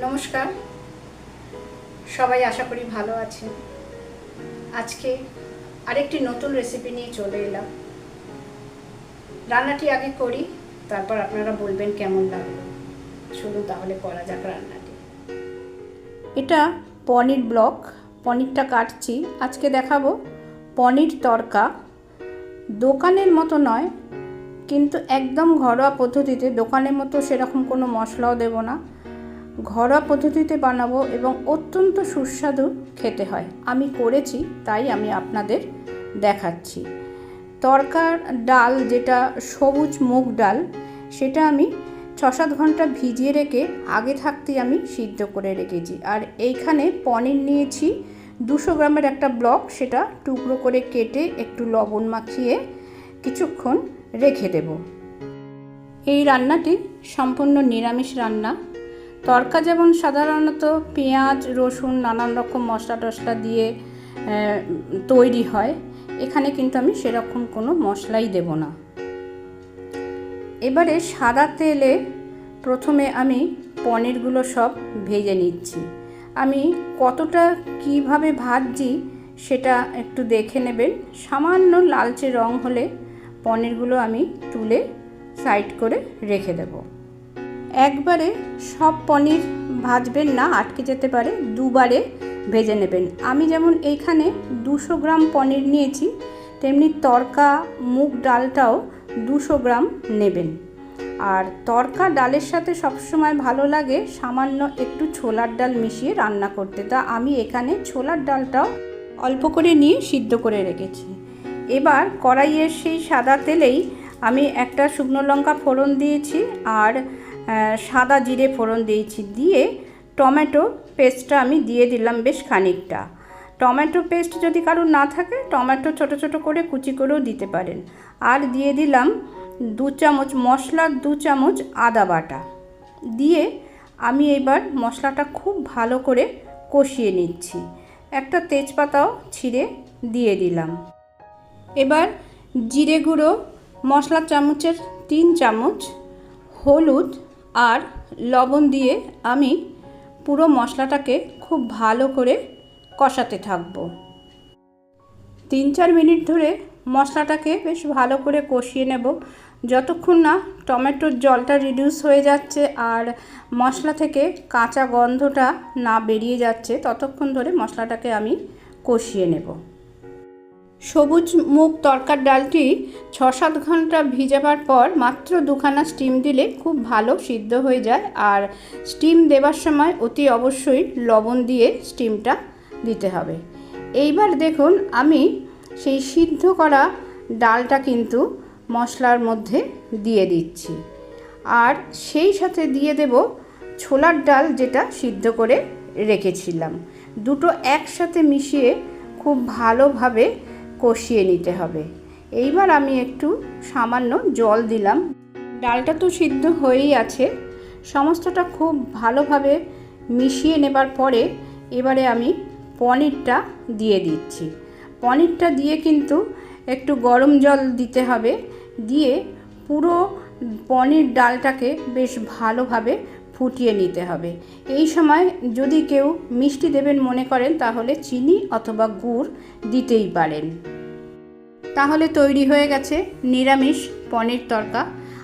নমস্কার। সবাই আশা করি ভালো আছেন। আজকে আরেকটি নতুন রেসিপি নিয়ে চলে এলাম। রান্নাটি আগে করি, তারপর আপনারা বলবেন কেমন লাগল। চলুন তাহলে করা যাক রান্নাটি। এটা পনির ব্লক, পনিরটা কাটছি। আজকে দেখাবো পনির তরকা। দোকানের মতো নয়, কিন্তু একদম ঘরোয়া পদ্ধতিতে দোকানের মতো সেরকম কোনো মশলাও দেব না। ঘরোয়া পদ্ধতিতে বানাবো এবং অত্যন্ত সুস্বাদু খেতে হয়। আমি করেছি, তাই আমি আপনাদের দেখাচ্ছি। তরকার ডাল যেটা সবুজ মুগ ডাল, সেটা আমি ছ সাত ঘণ্টা ভিজিয়ে রেখে আগে থাকতেই আমি সিদ্ধ করে রেখেছি। আর এইখানে পনির নিয়েছি, দুশো গ্রামের একটা ব্লক, সেটা টুকরো করে কেটে একটু লবণ মাখিয়ে কিছুক্ষণ রেখে দেব। এই রান্নাটি সম্পূর্ণ নিরামিষ রান্না। তরকা যেমন সাধারণত পেঁয়াজ, রসুন, নানান রকম মশলা টশলা দিয়ে তৈরি হয়, এখানে কিন্তু আমি সেরকম কোনো মশলাই দেব না। এবারে সাদা তেলে প্রথমে আমি পনিরগুলো সব ভেজে নিচ্ছি। আমি কতটা কীভাবে ভাজছি সেটা একটু দেখে নেবেন। সামান্য লালচে রং হলে পনিরগুলো আমি তুলে সাইড করে রেখে দেব। একবারে সব পনির ভাজবেন না, আটকে যেতে পারে, দুবারে ভেজে নেবেন। আমি যেমন এইখানে দুশো গ্রাম পনির নিয়েছি, তেমনি তরকা, মুগ ডালটাও দুশো গ্রাম নেবেন। আর তরকা ডালের সাথে সবসময় ভালো লাগে সামান্য একটু ছোলার ডাল মিশিয়ে রান্না করতে। তা আমি এখানে ছোলার ডালটাও অল্প করে নিয়ে সিদ্ধ করে রেখেছি। এবার কড়াইয়ের সেই সাদা তেলেই আমি একটা শুকনো লঙ্কা ফোড়ন দিয়েছি, আর সাদা জিরে ফোড়ন দিয়েছি, দিয়ে টমেটো পেস্টটা আমি দিয়ে দিলাম বেশ খানিকটা। টমেটো পেস্ট যদি কারোর না থাকে, টমেটো ছোট ছোট করে কুচি করেও দিতে পারেন। আর দিয়ে দিলাম দু চামচ, মশলার দু চামচ আদা বাটা। দিয়ে আমি এবার মশলাটা খুব ভালো করে কষিয়ে নিচ্ছি। একটা তেজপাতাও ছিঁড়ে দিয়ে দিলাম। এবার জিরে গুঁড়ো মশলা চামচের তিন চামচ হলুদ আর লবণ দিয়ে আমি পুরো মশলাটাকে খুব ভালো করে কষাতে থাকব। তিন চার মিনিট ধরে মশলাটাকে বেশ ভালো করে কষিয়ে নেব। যতক্ষণ না টমেটোর জলটা রিডিউস হয়ে যাচ্ছে আর মশলা থেকে কাঁচা গন্ধটা না বেরিয়ে যাচ্ছে, ততক্ষণ ধরে মশলাটাকে আমি কষিয়ে নেব। সবুজ মুগ তরকার ডালটি ছ সাত ঘণ্টা ভিজাবার পর মাত্র দুখানা স্টিম দিলে খুব ভালো সিদ্ধ হয়ে যায় আর স্টিম দেবার সময় অতি অবশ্যই লবণ দিয়ে স্টিমটা দিতে হবে। এইবার দেখুন আমি সেই সিদ্ধ করা ডালটা কিন্তু মশলার মধ্যে দিয়ে দিচ্ছি। আর সেই সাথে দিয়ে দেব ছোলার ডাল যেটা সিদ্ধ করে রেখেছিলাম। দুটো একসাথে মিশিয়ে খুব ভালোভাবে কষিয়ে নিতে হবে। এইবার আমি একটু সামান্য জল দিলাম। ডালটা তো সিদ্ধ হয়েই আছে। সমস্তটা খুব ভালোভাবে মিশিয়ে নেবার পরে এবারে আমি পনিরটা দিয়ে দিচ্ছি। পনিরটা দিয়ে কিন্তু একটু গরম জল দিতে হবে। দিয়ে পুরো পনির ডালটাকে বেশ ভালোভাবে ফুটিয়ে নিতে হবে। এই সময় যদি কেউ মিষ্টি দেবেন মনে করেন, তাহলে চিনি অথবা গুড় দিতেই পারেন। তাহলে তৈরি হয়ে গেছে নিরামিষ পনির তরকা।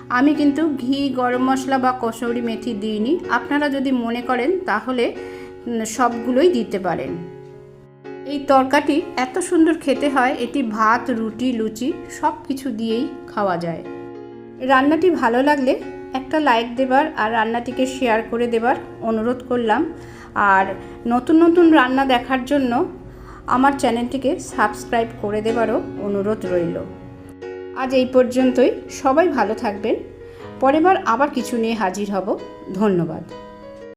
আমি কিন্তু ঘি, গরম মশলা বা কসৌরি মেথি দিইনি। আপনারা যদি মনে করেন, তাহলে সবগুলোই দিতে পারেন। এই তরকাটি এত সুন্দর খেতে হয়, এটি ভাত, রুটি, লুচি সব কিছু দিয়েই খাওয়া যায়। রান্নাটি ভালো লাগলে একটা লাইক দেবার আর রান্নাটিকে শেয়ার করে দেবার অনুরোধ করলাম। আর নতুন নতুন রান্না দেখার জন্য আমার চ্যানেলটিকে সাবস্ক্রাইব করে দেবারও অনুরোধ রইল। আজ এই পর্যন্তই। সবাই ভালো থাকবেন। পরের বার আবার কিছু নিয়ে হাজির হব। ধন্যবাদ।